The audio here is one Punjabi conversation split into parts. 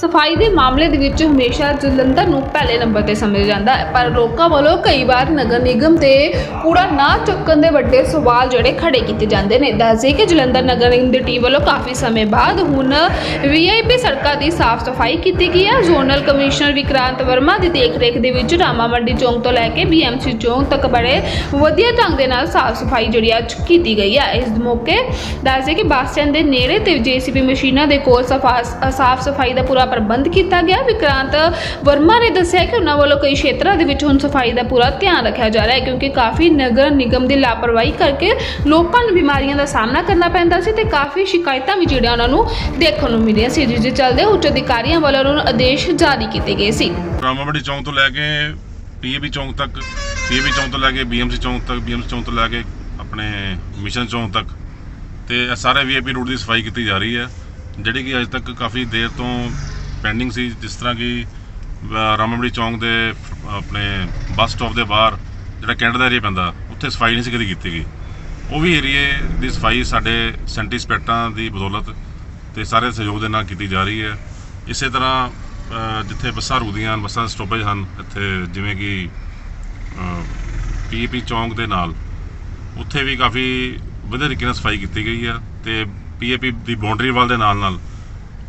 ਸਫ਼ਾਈ ਦੇ ਮਾਮਲੇ ਦੇ ਵਿੱਚ ਹਮੇਸ਼ਾ ਜਲੰਧਰ ਨੂੰ ਪਹਿਲੇ ਨੰਬਰ ਤੇ ਸਮਝਿਆ ਜਾਂਦਾ ਹੈ। ਪਰ ਲੋਕਾਂ ਵੱਲੋਂ ਕਈ ਵਾਰ ਨਗਰ ਨਿਗਮ ਤੇ ਕੂੜਾ ਨਾ ਚੁੱਕਣ ਦੇ ਵੱਡੇ ਸਵਾਲ ਜਿਹੜੇ ਖੜੇ ਕੀਤੇ ਜਾਂਦੇ ਨੇ। ਦੱਸਦੇ ਕਿ ਜਲੰਧਰ ਨਗਰ ਨਿਗਮ ਦੀ ਟੀਮ ਵੱਲੋਂ ਕਾਫੀ ਸਮੇਂ ਬਾਅਦ ਹੁਣ ਵੀਆਈਪੀ ਸੜਕਾਂ ਦੀ ਸਾਫ਼ ਸਫ਼ਾਈ ਕੀਤੀ ਗਈ ਹੈ। ਜ਼ੋਨਲ ਕਮਿਸ਼ਨਰ ਵਿਕਰਾਂਤ ਵਰਮਾ ਦੀ ਦੇਖਰੇਖ ਦੇ ਵਿੱਚ ਰਾਮਾ ਮੰਡੀ ਚੌਂਕ ਤੋਂ ਲੈ ਕੇ ਬੀਐਮਸੀ ਚੌਂਕ ਤੱਕ ਬੜੇ ਵਧੀਆ ਢੰਗ ਦੇ ਨਾਲ ਸਾਫ਼ ਸਫ਼ਾਈ ਜਿਹੜੀ ਆ ਕੀਤੀ ਗਈ ਹੈ। ਇਸ ਮੌਕੇ ਦੱਸਦੇ ਕਿ ਬੱਸ ਸਟੈਂਡ ਦੇ ਨੇੜੇ ਤੇ ਜੀਸੀਬੀ ਮਸ਼ੀਨਾਂ ਦੇ ਕੋਲ ਸਫਾ ਸਾਫ਼ ਸਫ਼ਾਈ ਦਾ ਪੂਰਾ ਪ੍ਰਬੰਧ ਕੀਤਾ ਗਿਆ। ਵਿਕਰਾਂਤ ਵਰਮਾ ਨੇ ਦੱਸਿਆ ਕਿ ਉਹਨਾਂ ਵੱਲੋਂ ਕਈ ਖੇਤਰਾਂ ਦੇ ਵਿੱਚ ਹੁਣ ਸਫ਼ਾਈ ਦਾ ਪੂਰਾ ਧਿਆਨ ਰੱਖਿਆ ਜਾ ਰਿਹਾ ਹੈ ਕਿਉਂਕਿ ਕਾਫੀ ਨਗਰ ਨਿਗਮ ਦੀ ਲਾਪਰਵਾਹੀ ਕਰਕੇ ਲੋਕਾਂ ਨੂੰ ਬਿਮਾਰੀਆਂ ਦਾ ਸਾਹਮਣਾ ਕਰਨਾ ਪੈਂਦਾ ਸੀ ਤੇ ਕਾਫੀ ਸ਼ਿਕਾਇਤਾਂ ਵੀ ਜਿਹੜੀਆਂ ਉਹਨਾਂ ਨੂੰ ਦੇਖਣ ਨੂੰ ਮਿਲੀਆਂ ਸੀ। ਜਿਸ ਦੇ ਚੱਲਦੇ ਉੱਚ ਅਧਿਕਾਰੀਆਂ ਵੱਲੋਂ ਉਹਨਾਂ ਨੂੰ ਆਦੇਸ਼ ਜਾਰੀ ਕੀਤੇ ਗਏ ਸੀ। ਰਾਮਾਬੜੀ ਚੌਂਕ ਤੋਂ ਲੈ ਕੇ ਪੀਏਬੀ ਚੌਂਕ ਤੱਕ ਪੀਏਬੀ ਚੌਂਕ ਤੋਂ ਲੈ ਕੇ ਬੀਐਮਸੀ ਚੌਂਕ ਤੱਕ, ਬੀਐਮਸੀ ਚੌਂਕ ਤੋਂ ਲੈ ਕੇ ਆਪਣੇ ਮਿਸ਼ਨ ਚੌਂਕ ਤੱਕ ਤੇ ਸਾਰੇ ਵੀਆਈਪੀ ਰੂਟ ਦੀ ਸਫ਼ਾਈ ਕੀਤੀ ਜਾ ਰਹੀ ਹੈ, ਜਿਹੜੀ ਕਿ ਅਜੇ ਤੱਕ ਕਾਫੀ ਦੇਰ ਤੋਂ ਪੈਂਡਿੰਗ ਸੀ ਜਿਸ ਤਰ੍ਹਾਂ ਕਿ ਅ, ਚੌਂਕ ਦੇ ਆਪਣੇ ਬੱਸ ਸਟਾਪ ਦੇ ਬਾਹਰ ਜਿਹੜਾ ਕੈਂਟ ਦਾ ਏਰੀਆ ਪੈਂਦਾ ਉੱਥੇ ਸਫ਼ਾਈ ਨਹੀਂ ਸੀ ਕਦੀ ਕੀਤੀ ਗਈ। ਉਹ ਵੀ ਏਰੀਏ ਦੀ ਸਫ਼ਾਈ ਸਾਡੇ ਸੈਂਟੀ ਸਪੈਕਟਾਂ ਦੀ ਬਦੌਲਤ ਤੇ ਸਾਰੇ ਸਹਿਯੋਗ ਦੇ ਨਾਲ ਕੀਤੀ ਜਾ ਰਹੀ ਹੈ। ਇਸੇ ਤਰ੍ਹਾਂ ਜਿੱਥੇ ਬੱਸਾਂ ਰੁਕਦੀਆਂ ਹਨ ਬੱਸਾਂ ਦੇ ਸਟਾਪੇਜ ਹਨ ਇੱਥੇ ਜਿਵੇਂ ਕਿ ਪੀਪੀ ਚੌਂਕ ਦੇ ਨਾਲ ਉੱਥੇ ਵੀ ਕਾਫੀ ਵਧੀਆ ਤਰੀਕੇ ਨਾਲ ਸਫ਼ਾਈ ਕੀਤੀ ਗਈ ਆ ਤੇ ਪੀਏਪੀ ਦੀ ਬਾਉਂਡਰੀ ਵਾਲ ਦੇ ਨਾਲ ਨਾਲ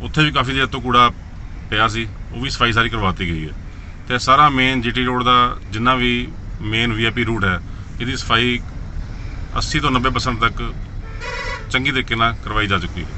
ਉੱਥੇ ਵੀ ਕਾਫੀ ਦੇਰ ਤੋਂ ਕੂੜਾ ਪਿਆ ਸੀ, ਉਹ ਵੀ ਸਫ਼ਾਈ ਸਾਰੀ ਕਰਵਾਤੀ ਗਈ ਹੈ। ਤੇ ਸਾਰਾ ਮੇਨ ਜੀਟੀ ਰੋਡ ਦਾ ਜਿੰਨਾ ਵੀ ਮੇਨ ਵੀਆਈਪੀ ਰੂਟ ਹੈ, ਇਹਦੀ ਸਫ਼ਾਈ 80 ਤੋਂ 90% ਤੱਕ ਚੰਗੀ ਤਰੀਕੇ ਨਾਲ ਕਰਵਾਈ ਜਾ ਚੁੱਕੀ ਹੈ।